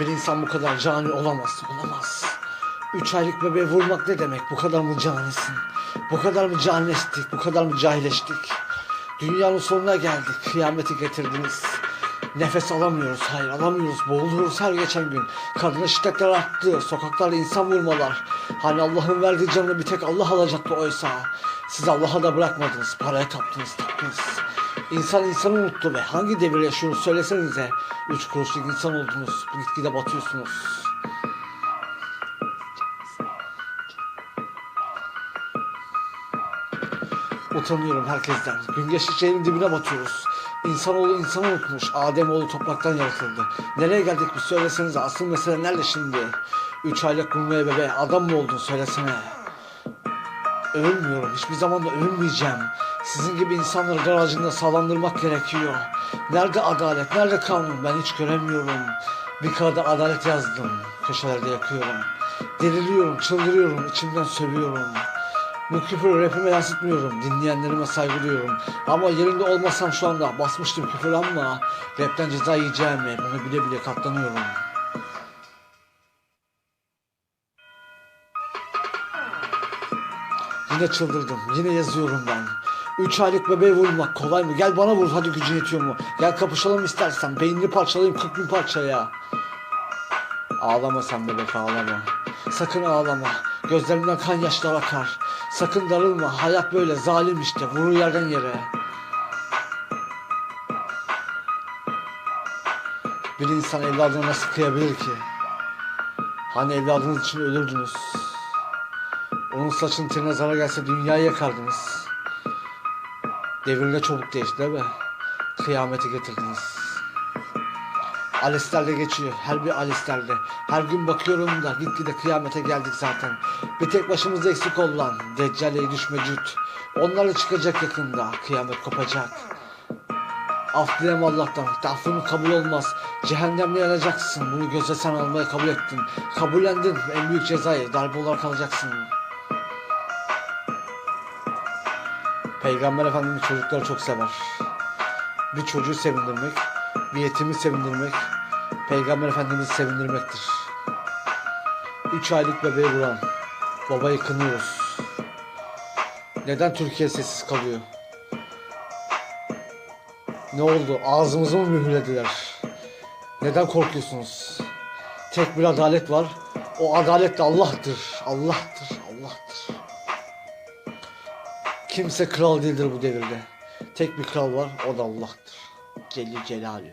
Bir insan bu kadar cani olamaz, olamaz. Üç aylık bebeği vurmak ne demek? Bu kadar mı canisin? Bu kadar mı canileştik? Bu kadar mı cahilleştik? Dünyanın sonuna geldik. Kıyameti getirdiniz. Nefes alamıyoruz, hayır alamıyoruz. Boğuluyoruz her geçen gün. Kadına şiddetler arttı. Sokaklarda insan vurmalar. Hani Allah'ın verdiği canını bir tek Allah alacaktı oysa. Siz Allah'a da bırakmadınız. Paraya taptınız, taptınız. İnsan insanı unuttu be. Hangi devir yaşıyorsunuz söylesenize. Üç kuruşluk insan oldunuz. Gitgide batıyorsunuz. Utanıyorum herkesten. Gün geçtikçe yerin dibine batıyoruz. İnsanoğlu insanı unutmuş. Ademoğlu topraktan yaratıldı. Nereye geldik bir söylesenize. Asıl mesele nerede şimdi? Üç aylık bulmaya bebe adam mı oldun söylesene. Övünmüyorum. Hiçbir zaman da övünmeyeceğim. Sizin gibi insanları dar ağacında sağlandırmak gerekiyor. Nerede adalet, nerede kanun ben hiç göremiyorum. Bir kağıda adalet yazdım. Köşelerde yakıyorum. Deliriyorum, çıldırıyorum, içimden sövüyorum. Bu küfürü rapime yansıtmıyorum. Dinleyenlerime saygı duyuyorum. Ama yerinde olmasam şu anda basmıştım küfür ama rapten ceza yiyeceğimi bunu bile bile katlanıyorum. Yine çıldırdım. Yine yazıyorum ben. Üç aylık bebeği vurmak kolay mı? Gel bana vur hadi gücün yetiyor mu? Gel kapışalım istersen. Beynini parçalayayım 40 bin parçaya. Ağlama sen bebek ağlama. Sakın ağlama. Gözlerinden kan yaşlar akar. Sakın darılma. Hayat böyle zalim işte. Vurur yerden yere. Bir insan evladına nasıl kıyabilir ki? Hani evladınız için ölürdünüz. Onun saçın tenine zarar gelse dünyayı yakardınız. Devirle çabuk değişti değil mi? Kıyameti getirdiniz. Aleslerle geçiyor. Her bir aleslerle. Her gün bakıyorum da gitgide kıyamete geldik zaten. Bir tek başımızda eksik olan Deccal Eylüş Mecüt. Onlarla çıkacak yakında. Kıyamet kopacak. Af dileme Allah'tan. Affın kabul olmaz. Cehennemde yanacaksın. Bunu göze sen almaya kabul ettin. Kabullendin. En büyük cezayı darbe olarak alacaksın. Peygamber Efendimiz çocukları çok sever. Bir çocuğu sevindirmek, bir yetimi sevindirmek, Peygamber Efendimiz'i sevindirmektir. Üç aylık bebeği vuran babayı kınıyoruz. Neden Türkiye sessiz kalıyor? Ne oldu? Ağzımızı mı mühürlediler? Neden korkuyorsunuz? Tek bir adalet var. O adalet de Allah'tır. Allah'tır. Allah'tır. Kimse kral değildir bu devirde. Tek bir kral var, o da Allah'tır. Celli Celaluhu.